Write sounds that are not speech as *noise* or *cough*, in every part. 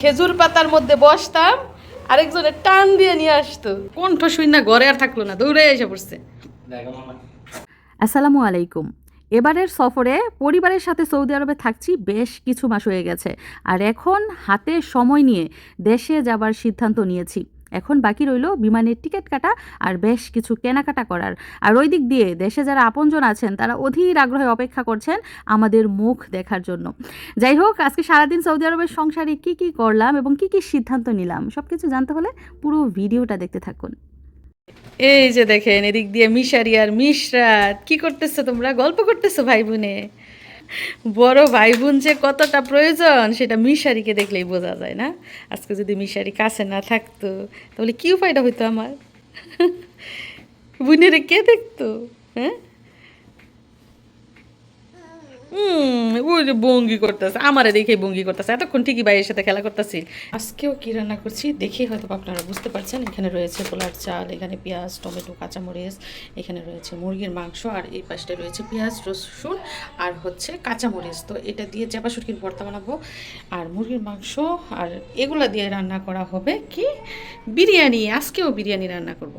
খেজুর পাতার মধ্যে বসতাম আরেকজনের টান দিয়ে নিয়ে আসতো। কণ্ঠ শুই না ঘরে আর থাকল না দৌড়ে এসে পড়ছে। আসসালামু আলাইকুম। এবারের সফরে পরিবারের সাথে সৌদি আরবে থাকছি বেশ কিছু মাস হয়ে গেছে আর এখন হাতে সময় নিয়ে দেশে যাবার সিদ্ধান্ত নিয়েছি। এখন বাকি রইল বিমানের টিকিট কাটা আর বেশ কিছু কেনাকাটা করার। আর ওই দিক দিয়ে দেশে যারা আপনজন আছেন, তারা অধীর আগ্রহে অপেক্ষা করছেন আমাদের মুখ দেখার জন্য। যাই হোক, আজকে সারাদিন সৌদি আরবের সংসারে কি কি করলাম এবং কি কি সিদ্ধান্ত নিলাম সব কিছু জানতে হলে পুরো ভিডিওটা দেখতে থাকুন। এই যে দেখেন, এদিক দিয়ে মিশারি আর মিশরাত, কি করতেছো তোমরা? গল্প করতেছো ভাই বোনে বড় ভাই বোন যে কতটা প্রয়োজন, সেটা মিশারিকে দেখলেই বোঝা যায় না। আজকে যদি মিশারি কাছে না থাকতো, তাহলে কি উপায়টা হইতো আমার? বোনের কে দেখতো? হ্যাঁ? ওই যে বঙ্গি করতেছে, আমারে দেখে বঙ্গি করতেছে। এতক্ষণ ঠিকই ভাইয়ের সাথে খেলা করতেছি। আজকেও কি রান্না করছি? দেখি হয়তো আপনারা বুঝতে পারছেন, এখানে রয়েছে পোলার চাল, এখানে পেঁয়াজ, টমেটো, কাঁচামরিচ, এখানে রয়েছে মুরগির মাংস, আর এই পাশটা রয়েছে পেঁয়াজ, রসুন, আর হচ্ছে কাঁচামরিচ। তো এটা দিয়ে চাপা শুটকির ভর্তা বানাবো। আর মুরগির মাংস, আর এগুলা দিয়ে রান্না করা হবে কি? বিরিয়ানি, আজকেও বিরিয়ানি রান্না করব।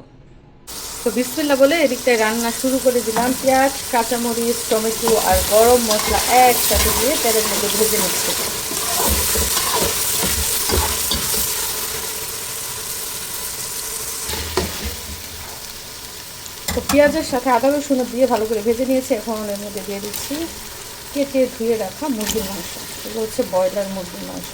তো বিসমিল্লা বলে এদিকটায় রান্না শুরু করে দিলাম। পেঁয়াজ, কাঁচামরিচ, টমেটো আর গরম মশলা একসাথে দিয়ে তেলের মধ্যে ভেজে নিচ্ছে। তো পেঁয়াজের সাথে আদা, রসুন দিয়ে ভালো করে ভেজে নিয়েছি। এখন এর মধ্যে দিয়ে দিচ্ছি কেটে ধুয়ে রাখা মুরগির মাংস। এগুলো হচ্ছে ব্রয়লার মুরগির মাংস।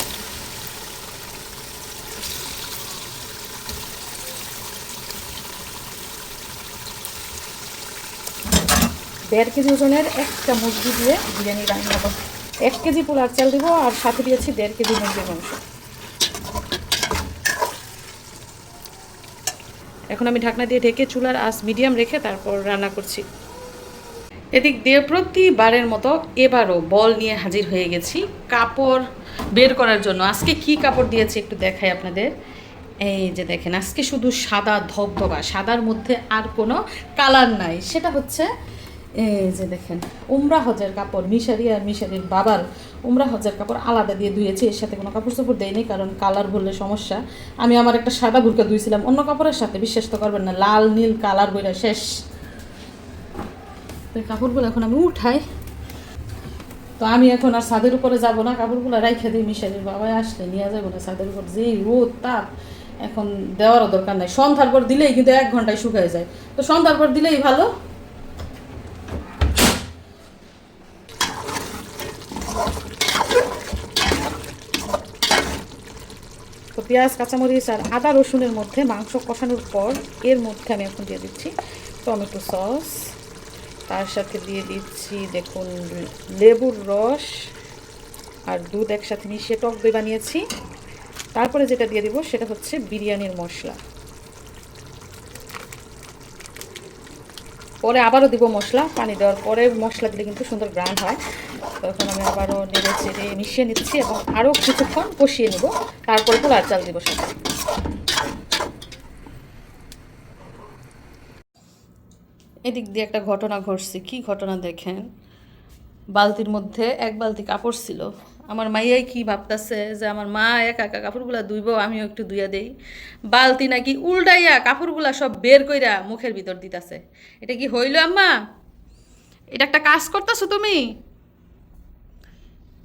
দেড় কেজি ওজনের একটা মুরগি দিয়ে বিরিয়ানি রান্না করব। এক কেজি পোলার চাল দেবো আর সাথে দিয়েছি দেড় কেজি মুরগির মাংস। এখন আমি ঢাকনা দিয়ে ঢেকে চুলার আঁচ মিডিয়াম রেখে তারপর রান্না করছি। এদিক দিয়ে প্রতিবারের মতো এবারও বল নিয়ে হাজির হয়ে গেছি কাপড় বের করার জন্য। আজকে কি কাপড় দিয়েছি একটু দেখাই আপনাদের। এই যে দেখেন, আজকে শুধু সাদা ধবধবা, সাদার মধ্যে আর কোনো কালার নাই। সেটা হচ্ছে এই যে দেখেন, উমরা হজের কাপড়, মিশারি আর মিশারির বাবার উমরা হজের কাপড় আলাদা দিয়ে ধুয়েছি, এর সাথে কোনো কাপড় চোপড় দেয়নি, কারণ কালার বললে সমস্যা। আমি আমার একটা সাদা বুরকা ধুয়েছিলাম, অন্য কাপড়ের সাথে, বিশ্বাস তো করবেন না, লাল, নীল কালার বইটা শেষ। কাপড়গুলো এখন আমি উঠাই। তো আমি এখন আর ছাদের উপরে যাব না, কাপড়গুলো রাইখে দিই মিশারির বাবাই আসলে নিয়ে যাব না ছাদের উপর। যেই রোদ, তাপ, এখন দেওয়ারও দরকার নাই। সন্ধ্যার পর দিলেই কিন্তু এক ঘন্টায় শুকায় যায়। তো সন্ধ্যার পর দিলেই ভালো। পেঁয়াজ, কাঁচামরিচ আর আদা রসুনের মধ্যে মাংস কষানোর পর এর মধ্যে আমি এখন দিয়ে দিচ্ছি টমেটো সস। তার সাথে দিয়ে দিচ্ছি দেখুন লেবুর রস আর দুধ একসাথে মিশিয়ে টক দই বানিয়েছি। তারপরে যেটা দিয়ে দিব সেটা হচ্ছে বিরিয়ানির মশলা। পরে আবারও দিব মশলা, পানি দেওয়ার পরে মশলা দিলে কিন্তু সুন্দর গ্রান হয়। তখন আমি আবারও নেড়ে চেড়ে মিশিয়ে নিচ্ছি এবং আরও কিছুক্ষণ কষিয়ে নেব। তারপরে পোলার চাল দিব সাথে এদিক দিয়ে একটা ঘটনা ঘটছে। কি ঘটনা দেখেন? বালতির মধ্যে এক বালতি কাপড় ছিল। আমার মাইয়াই কি ভাবতেছে যে আমার মা একা একা কাপড়গুলা ধুইব, আমিও একটু ধুইয়া দেই। বালতি নাকি উল্টাইয়া কাপড়গুলা সব বের কইরা মুখের ভিতর দিতাছে। এটা কি হইল আম্মা? এটা একটা কাজ করতেছো তুমি?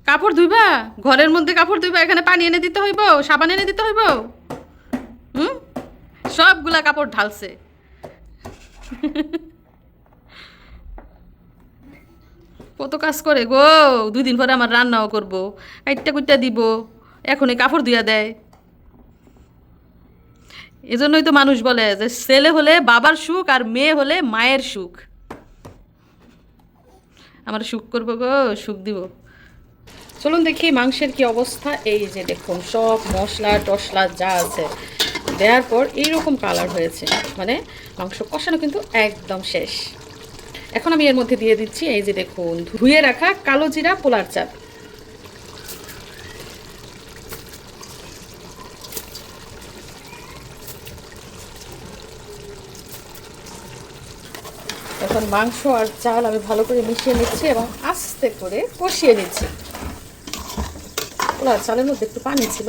কাপড় ধুইবা? ঘরের মধ্যে কাপড় ধুইবা, এখানে পানি এনে দিতে হইব, সাবান এনে দিতে হইব? হুম? সবগুলা কাপড় ঢালছে। *laughs* কত কাজ করে গো, দুই দিন পরে আমার রান্নাও করব, কাইটটা কুইটটা দিব, এখনই কাপড় ধুয়া দেয়। এজন্যই তো মানুষ বলে যে ছেলে হলে বাবার সুখ আর মেয়ে হলে মায়ের সুখ। আমার সুখ করব গো, সুখ দিব। চলুন দেখি মাংসের কি অবস্থা, এই যে দেখুন, সব মশলা টসলা যা আছে। দেওয়ার পর এইরকম কালার হয়েছে মানে মাংস কষানো কিন্তু একদম শেষ। এখন আমি এর মধ্যে দিয়ে দিচ্ছি, এই যে দেখুন, ধুয়ে রাখা কালো জিরা পোলার চাল এখন মাংস আর চাল আমি ভালো করে মিশিয়ে নিচ্ছি এবং আস্তে করে কষিয়ে নিচ্ছি। পোলার চালের মধ্যে একটু পানি ছিল,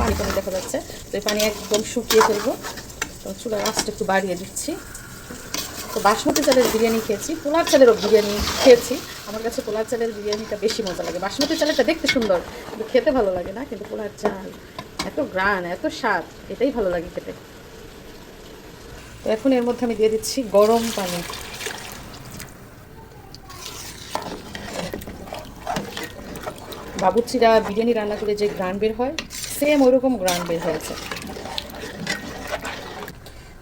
পানি পানি দেখা যাচ্ছে, তো এই পানি একদম শুকিয়ে ফেলব। চুলার আঁচটা একটু বাড়িয়ে দিচ্ছি। তো বাসমতি চালের বিরিয়ানি খেয়েছি পোলার চালেরও বিরিয়ানি খেয়েছি। আমার কাছে পোলার চালের বিরিয়ানিটা বেশি মজা লাগে। বাসমতি চালেরটা দেখতে সুন্দর, কিন্তু খেতে ভালো লাগে না, কিন্তু পোলার চাল এত গ্রান এত স্বাদ, এটাই ভালো লাগে খেতে। তো এখন এর মধ্যে আমি দিয়ে দিচ্ছি গরম পানি। বাবুচিরা বিরিয়ানি রান্না করে যে গ্রান বের হয় সেম ওইরকম গ্রান বের হয়েছে।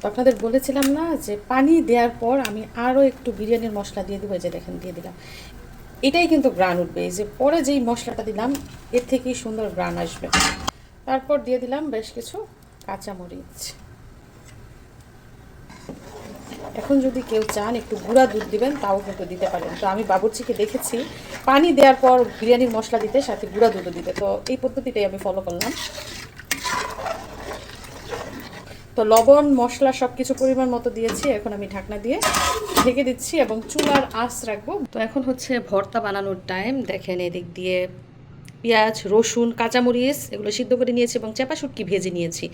তো আপনাদের বলেছিলাম না যে পানি দেওয়ার পর আমি আরও একটু বিরিয়ানির মশলা দিয়ে দেবো যে দেখেন, দিয়ে দিলাম। এটাই কিন্তু গ্রান উঠবে, এই যে পরে যেই মশলাটা দিলাম, এর থেকেই সুন্দর গ্রান আসবে। তারপর দিয়ে দিলাম বেশ কিছু কাঁচামরিচ। এখন যদি কেউ চান একটু গুঁড়া দুধ দিবেন, তাও কিন্তু দিতে পারেন। তো আমি বাবুর্চিকে দেখেছি, পানি দেওয়ার পর বিরিয়ানির মশলা দিতে, সাথে গুঁড়া দুধও দিতে। তো এই পদ্ধতিটাই আমি ফলো করলাম। তো লবণ, মশলা সব কিছু পরিমাণ মতো দিয়েছি, এখন আমি ঢাকনা দিয়ে ঢেকে দিচ্ছি এবং চুলার আঁচ রাখব। তো এখন হচ্ছে ভর্তা বানানোর টাইম দেখেন এদিক দিয়ে পেঁয়াজ, রসুন, কাঁচামরিচ, এগুলো সিদ্ধ করে নিয়েছি এবং চেপা শুটকি ভেজে নিয়েছি।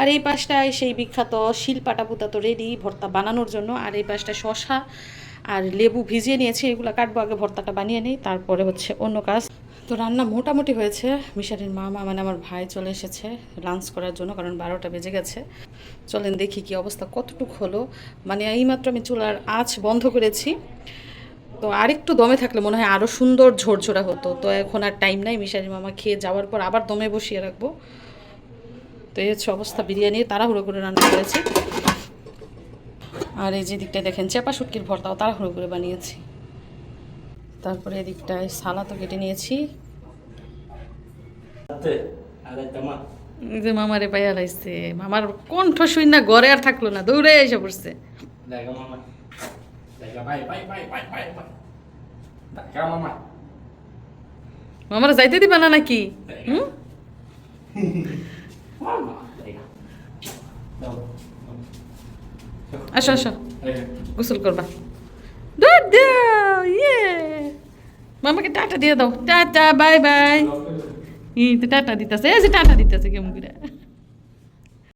আর এই পাশটায় সেই বিখ্যাত শিলপাটা পুতা তো রেডি ভর্তা বানানোর জন্য। আর এই পাশটা শশা আর লেবু ভিজিয়ে নিয়েছি। এগুলো কাটবো আগে, ভর্তাটা বানিয়ে নিই। তারপরে হচ্ছে অন্য কাজ। তো রান্না মোটামুটি হয়েছে। মিশারির মামা মানে আমার ভাই চলে এসেছে লাঞ্চ করার জন্য, কারণ বারোটা বেজে গেছে। চলেন দেখি কি অবস্থা, কতটুক হলো? মানে এইমাত্র আমি চুলার আঁচ বন্ধ করেছি। তো আরেকটু দমে থাকলে মনে হয় আরও সুন্দর ঝরঝরা হতো। তো এখন আর টাইম নাই, মিশারি মামা খেয়ে যাওয়ার পর আবার দমে বসিয়ে রাখব। তো এই হচ্ছে অবস্থা বিরিয়ানির তাড়াহুড়ো করে রান্না করেছি। আর এই যে দিকটায় দেখেন, চেপা শুটকির ভর্তাও তাড়াহুড়ো করে বানিয়েছি। তারপরে এদিকটায় সালাদও কেটে নিয়েছি। যে মামারে পাইয়া লাইছে। মামার কণ্ঠ শুই না ঘরে আর থাকল না দৌড়ে এসে পড়ছে. মামারা যাইতে দিবা না নাকি? হুম. *laughs* আসো আসো। গোসল করবা। দাও ইয়ে মামাকে টাটা দিয়ে দাও। Tata, bye bye. ই তো টাটা দিতেছে, এই যে টাটা দিতেছে কেমন করে?